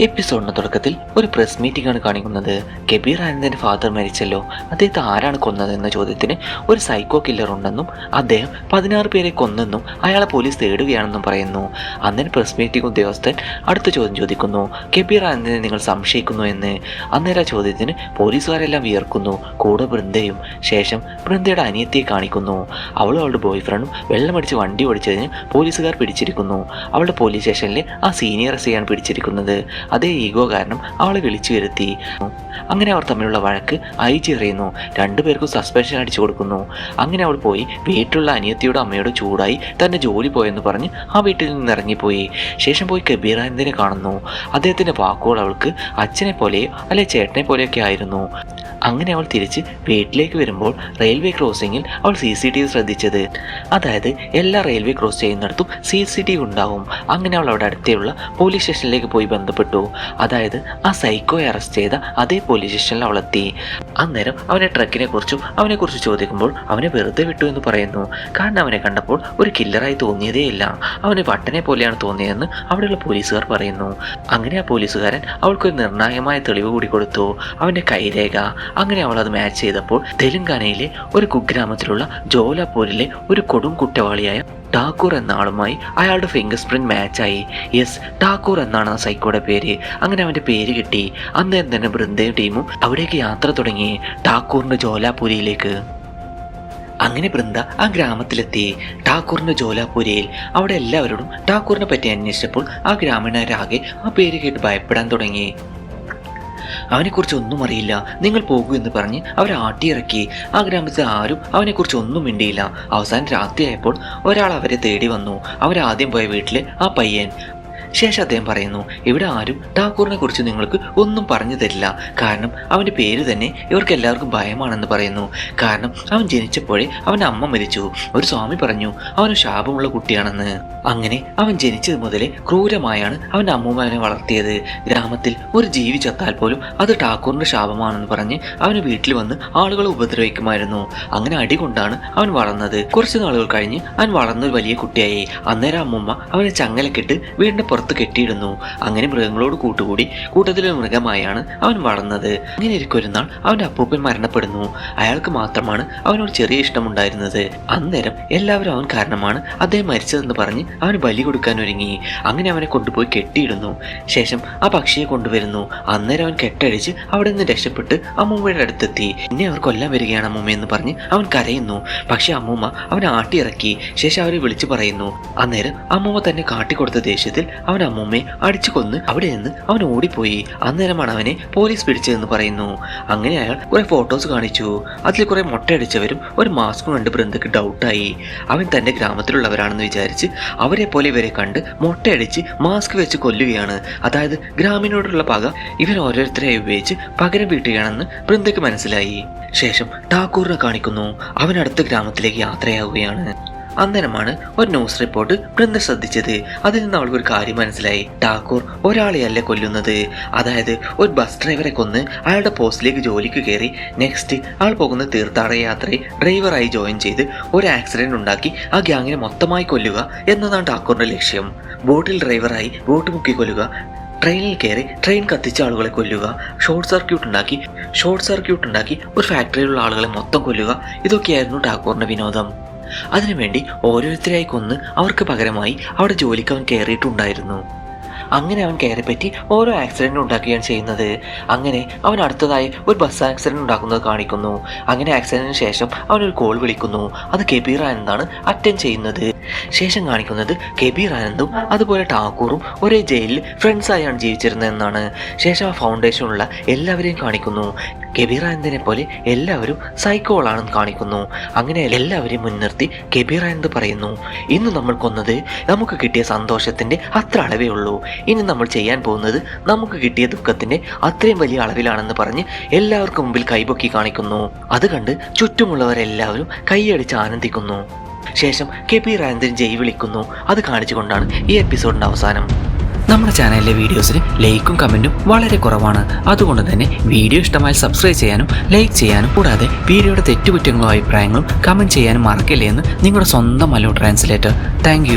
എപ്പിസോഡിന്റെ തുടക്കത്തിൽ ഒരു press meeting ആണ് കാണിക്കുന്നത്. കബീർ ആനന്ദിന്റെ ഫാദർ മരിച്ചല്ലോ. അദ്ദേഹത്തെ ആരാണ് കൊന്നത് എന്ന ചോദ്യത്തിന് ഒരു സൈക്കോ കില്ലർ ഉണ്ടെന്നും അദ്ദേഹം പതിനാറ് പേരെ കൊന്നെന്നും അയാളെ പോലീസ് തേടുകയാണെന്നും പറയുന്നു. അന്നേരം പ്രസ് മീറ്റിംഗ് ഉദ്യോഗസ്ഥൻ അടുത്ത ചോദ്യം ചോദിക്കുന്നു കബീർ ആനന്ദിനെ നിങ്ങൾ സംശയിക്കുന്നു എന്ന്? അന്നേരം ആ ചോദ്യത്തിന് പോലീസുകാരെല്ലാം വിയർക്കുന്നു കൂടെ ബൃന്ദയും ശേഷം വൃന്ദയുടെ അനിയത്തിയെ കാണിക്കുന്നു. അവളും അവളുടെ ബോയ് ഫ്രണ്ടും വെള്ളമടിച്ച് വണ്ടി ഓടിച്ചതിന് പോലീസുകാർ പിടിച്ചിരിക്കുന്നു. അവളുടെ പോലീസ് സ്റ്റേഷനിലെ ആ സീനിയർ എസ് ആണ് പിടിച്ചിരിക്കുന്നത്. അതേ ഈഗോ കാരണം അവളെ വിളിച്ചു വരുത്തി. അങ്ങനെ അവർ തമ്മിലുള്ള വഴക്ക് അയച്ചു എറിയുന്നു രണ്ടുപേർക്കും സസ്പെൻഷൻ അടിച്ചു കൊടുക്കുന്നു. അങ്ങനെ അവൾ പോയി വീട്ടിലുള്ള അനിയത്തിയുടെ അമ്മയോട് ചൂടായി തന്റെ ജോലി പോയെന്ന് പറഞ്ഞ് ആ വീട്ടിൽ നിന്ന് ഇറങ്ങിപ്പോയി. ശേഷം പോയി കബീർ കാണുന്നു. അദ്ദേഹത്തിന്റെ വാക്കുകൾ അവൾക്ക് അച്ഛനെ പോലെയോ അല്ലെ ചേട്ടനെ പോലെയൊക്കെ ആയിരുന്നു. അങ്ങനെ അവൾ തിരിച്ച് വീട്ടിലേക്ക് വരുമ്പോൾ റെയിൽവേ ക്രോസിങ്ങിൽ അവൾ സി സി ടി വി ശ്രദ്ധിച്ചത്. അതായത് എല്ലാ റെയിൽവേ ക്രോസ് ചെയ്യുന്നിടത്തും സി സി ടി വി ഉണ്ടാവും. അങ്ങനെ അവൾ അവിടെ അടുത്തുള്ള പോലീസ് സ്റ്റേഷനിലേക്ക് പോയി ബന്ധപ്പെട്ടു. അതായത് ആ സൈക്കോയെ അറസ്റ്റ് ചെയ്ത അതേ പോലീസ് സ്റ്റേഷനിൽ അവൾ എത്തി. അന്നേരം അവനെ ട്രക്കിനെ കുറിച്ചും അവനെ കുറിച്ച് ചോദിക്കുമ്പോൾ അവനെ വെറുതെ വിട്ടു എന്ന് പറയുന്നു. കാരണം അവനെ കണ്ടപ്പോൾ ഒരു കില്ലറായി തോന്നിയതേയില്ല അവന് പട്ടനെ പോലെയാണ് തോന്നിയതെന്ന് അവിടെയുള്ള പോലീസുകാർ പറയുന്നു. അങ്ങനെ ആ പോലീസുകാരൻ അവൾക്കൊരു നിർണായകമായ തെളിവ് കൂടി കൊടുത്തു. അവന്റെ കൈരേഖ അങ്ങനെ അവൾ അത് മാച്ച് ചെയ്തപ്പോൾ തെലുങ്കാനയിലെ ഒരു കുഗ്രാമത്തിലുള്ള ജോലാപൂരിലെ ഒരു കൊടും കുറ്റവാളിയായ ടാക്കൂർ എന്ന ആളുമായി അയാളുടെ ഫിംഗർ പ്രിന്റ് മാച്ചായി യെസ് ടാക്കൂർ എന്നാണ് ആ സൈക്കോയുടെ പേര്. അങ്ങനെ അവന്റെ പേര് കിട്ടി. അന്നേരം തന്നെ ബൃന്ദയും ടീമും അവിടേക്ക് യാത്ര തുടങ്ങി ടാക്കൂറിന്റെ ജോലാപൂരിയിലേക്ക്. അങ്ങനെ ബൃന്ദ ആ ഗ്രാമത്തിലെത്തി. ടാക്കൂറിന്റെ ജോലാപൂരിയിൽ അവിടെ എല്ലാവരോടും ടാക്കൂറിനെ പറ്റി അന്വേഷിച്ചപ്പോൾ ആ ഗ്രാമീണരാകെ ആ പേര് കേട്ട് ഭയപ്പെടാൻ തുടങ്ങി. അവനെക്കുറിച്ച് ഒന്നും അറിയില്ല നിങ്ങൾ പോകൂ എന്ന് പറഞ്ഞ് അവരെ ആട്ടിയിറക്കി. ആ ഗ്രാമത്തിൽ ആരും അവനെക്കുറിച്ച് ഒന്നും മിണ്ടിയില്ല. അവസാനം രാത്രിയായപ്പോൾ ഒരാൾ അവരെ തേടി വന്നു. അവരാദ്യം പോയ വീട്ടിലെ ആ പയ്യൻ. ശേഷം അദ്ദേഹം പറയുന്നു ഇവിടെ ആരും ടാക്കൂറിനെ കുറിച്ച് നിങ്ങൾക്ക് ഒന്നും പറഞ്ഞു തരില്ല. കാരണം അവന്റെ പേര് തന്നെ ഇവർക്ക് എല്ലാവർക്കും ഭയമാണെന്ന് പറയുന്നു. കാരണം അവൻ ജനിച്ചപ്പോഴേ അവന്റെ അമ്മ മരിച്ചു. ഒരു സ്വാമി പറഞ്ഞു അവന് ശാപമുള്ള കുട്ടിയാണെന്ന്. അങ്ങനെ അവൻ ജനിച്ചത് മുതലേ ക്രൂരമായാണ് അവന്റെ അമ്മൂമ്മനെ വളർത്തിയത്. ഗ്രാമത്തിൽ ഒരു ജീവി ചത്താൽ പോലും അത് ടാക്കൂറിന്റെ ശാപമാണെന്ന് പറഞ്ഞ് അവന് വീട്ടിൽ വന്ന് ആളുകളെ ഉപദ്രവിക്കുമായിരുന്നു. അങ്ങനെ അടി കൊണ്ടാണ് അവൻ വളർന്നത്. കുറച്ച് നാളുകൾ കഴിഞ്ഞ് അവൻ വളർന്നൊരു വലിയ കുട്ടിയായി. അന്നേരം അമ്മൂമ്മ അവനെ ചങ്ങലക്കിട്ട് വീടിന്റെ പുറത്ത് കെട്ടിയിടുന്നു. അങ്ങനെ മൃഗങ്ങളോട് കൂട്ടുകൂടി കൂട്ടത്തിലൊരു മൃഗമായാണ് അവൻ വളർന്നത്. അങ്ങനെ ഇരിക്കും ഒരു നാൾ അവന്റെ അപ്പൂപ്പൻ മരണപ്പെടുന്നു. അയാൾക്ക് മാത്രമാണ് അവനോട് ചെറിയ ഇഷ്ടമുണ്ടായിരുന്നത്. അന്നേരം എല്ലാവരും അവൻ കാരണമാണ് അദ്ദേഹം മരിച്ചതെന്ന് പറഞ്ഞ് അവന് ബലി കൊടുക്കാൻ ഒരുങ്ങി. അങ്ങനെ അവനെ കൊണ്ടുപോയി കെട്ടിയിടുന്നു. ശേഷം ആ പക്ഷിയെ കൊണ്ടുവരുന്നു. അന്നേരം അവൻ കെട്ടഴിച്ച് അവിടെ നിന്ന് രക്ഷപ്പെട്ട് അമ്മൂമ്മയുടെ അടുത്തെത്തി. എന്നെ അവർ കൊല്ലാൻ വരികയാണ് അമ്മൂമ്മ എന്ന് പറഞ്ഞ് അവൻ കരയുന്നു. പക്ഷെ അമ്മൂമ്മ അവനെ ആട്ടിയിറക്കി. ശേഷം അവരെ വിളിച്ചു പറയുന്നു. അന്നേരം അമ്മൂമ്മ തന്നെ കാട്ടിക്കൊടുത്ത ദേഷ്യത്തിൽ അവൻ അമ്മൂമ്മയെ അടിച്ചു കൊന്ന് അവിടെ നിന്ന് അവൻ ഓടിപ്പോയി. അന്നേരമാണ് അവനെ പോലീസ് പിടിച്ചതെന്ന് പറയുന്നു. അങ്ങനെ അയാൾ കുറെ ഫോട്ടോസ് കാണിച്ചു. അതിൽ കുറെ മുട്ടയടിച്ചവരും ഒരു മാസ്കും കണ്ട് ബൃന്ദക്ക് ഡൗട്ടായി അവൻ തന്റെ ഗ്രാമത്തിലുള്ളവരാണെന്ന് വിചാരിച്ച് അവരെ പോലെ ഇവരെ കണ്ട് മുട്ടയടിച്ച് മാസ്ക് വെച്ച് കൊല്ലുകയാണ്. അതായത് ഗ്രാമീണോടുള്ള പക ഇവൻ ഓരോരുത്തരെ ഉപയോഗിച്ച് പകരം വീട്ടുകയാണെന്ന് ബൃന്ദക്ക് മനസ്സിലായി. ശേഷം ടാക്കൂറിനെ കാണിക്കുന്നു. അവൻ അടുത്ത ഗ്രാമത്തിലേക്ക് യാത്രയാവുകയാണ്. അന്നേരമാണ് ഒരു ന്യൂസ് റിപ്പോർട്ട് വൃന്ദ ശ്രദ്ധിച്ചത്. അതിൽ നിന്ന് അവൾക്ക് ഒരു കാര്യം മനസ്സിലായി. ടാക്കൂർ ഒരാളെയല്ല കൊല്ലുന്നത്? അതായത് ഒരു ബസ് ഡ്രൈവറെ കൊന്ന് അയാളുടെ പോസ്റ്റിലേക്ക് ജോലിക്ക് കയറി നെക്സ്റ്റ് ആൾ പോകുന്ന തീർത്ഥാടന യാത്രയെ ഡ്രൈവറായി ജോയിൻ ചെയ്ത് ഒരു ആക്സിഡന്റ് ഉണ്ടാക്കി ആ ഗ്യാങ്ങിനെ മൊത്തമായി കൊല്ലുക എന്നതാണ് ടാക്കൂറിന്റെ ലക്ഷ്യം. ബോട്ടിൽ ഡ്രൈവറായി ബോട്ട് മുക്കി കൊല്ലുക ട്രെയിനിൽ കയറി ട്രെയിൻ കത്തിച്ച ആളുകളെ കൊല്ലുക ഷോർട്ട് സർക്യൂട്ട് ഉണ്ടാക്കി ഷോർട്ട് സർക്യൂട്ട് ഉണ്ടാക്കി ഒരു ഫാക്ടറിയിലുള്ള ആളുകളെ മൊത്തം കൊല്ലുക ഇതൊക്കെയായിരുന്നു ടാക്കൂറിന്റെ വിനോദം. അതിനുവേണ്ടി ഓരോരുത്തരായി കൊന്ന് അവർക്ക് പകരമായി അവിടെ ജോലിക്ക് അവൻ കയറിയിട്ടുണ്ടായിരുന്നു. അങ്ങനെ അവൻ കയറിപ്പറ്റി ഓരോ ആക്സിഡന്റ് ഉണ്ടാക്കുകയാണ് ചെയ്യുന്നത്. അങ്ങനെ അവൻ അടുത്തതായി ഒരു ബസ് ആക്സിഡന്റ് ഉണ്ടാക്കുന്നത് കാണിക്കുന്നു. അങ്ങനെ ആക്സിഡന്റിന് ശേഷം അവൻ ഒരു കോൾ വിളിക്കുന്നു. അത് കെബീർ ആനന്ദാണ് അറ്റൻഡ് ചെയ്യുന്നത്. ശേഷം കാണിക്കുന്നത് കെബീർ ആനന്ദും അതുപോലെ ടാക്കൂറും ഒരേ ജയിലിൽ ഫ്രണ്ട്സായാണ് ജീവിച്ചിരുന്നതെന്നാണ്. ശേഷം ആ ഫൗണ്ടേഷനുള്ള എല്ലാവരെയും കാണിക്കുന്നു. കെബീർ ആനന്ദിനെ പോലെ എല്ലാവരും സൈക്കോളാണെന്ന് കാണിക്കുന്നു. അങ്ങനെ എല്ലാവരെയും മുൻനിർത്തി കെബീർ ആനന്ദ് പറയുന്നു ഇന്ന് നമ്മൾ കൊന്നത് നമുക്ക് കിട്ടിയ സന്തോഷത്തിന്റെ അത്ര അളവേ ഉള്ളൂ. ഇനി നമ്മൾ ചെയ്യാൻ പോകുന്നത് നമുക്ക് കിട്ടിയ ദുഃഖത്തിന്റെ അത്രയും വലിയ അളവിലാണെന്ന് പറഞ്ഞ് എല്ലാവർക്കും മുമ്പിൽ കൈപൊക്കി കാണിക്കുന്നു. അത് കണ്ട് ചുറ്റുമുള്ളവരെല്ലാവരും കൈയടിച്ച് ആനന്ദിക്കുന്നു. ശേഷം കെ പി രാജേന്ദ്രൻ ജയ് വിളിക്കുന്നു. അത് കാണിച്ചുകൊണ്ടാണ് ഈ എപ്പിസോഡിന്റെ അവസാനം. നമ്മുടെ ചാനലിലെ വീഡിയോസിന് ലൈക്കും കമന്റും വളരെ കുറവാണ്. അതുകൊണ്ട് തന്നെ വീഡിയോ ഇഷ്ടമായി സബ്സ്ക്രൈബ് ചെയ്യാനും ലൈക്ക് ചെയ്യാനും കൂടാതെ വീഡിയോയുടെ തെറ്റുകുറ്റങ്ങളും അഭിപ്രായങ്ങളും കമന്റ് ചെയ്യാനും മറക്കില്ലേ എന്ന് നിങ്ങളുടെ സ്വന്തം മലു ട്രാൻസ്ലേറ്റർ താങ്ക്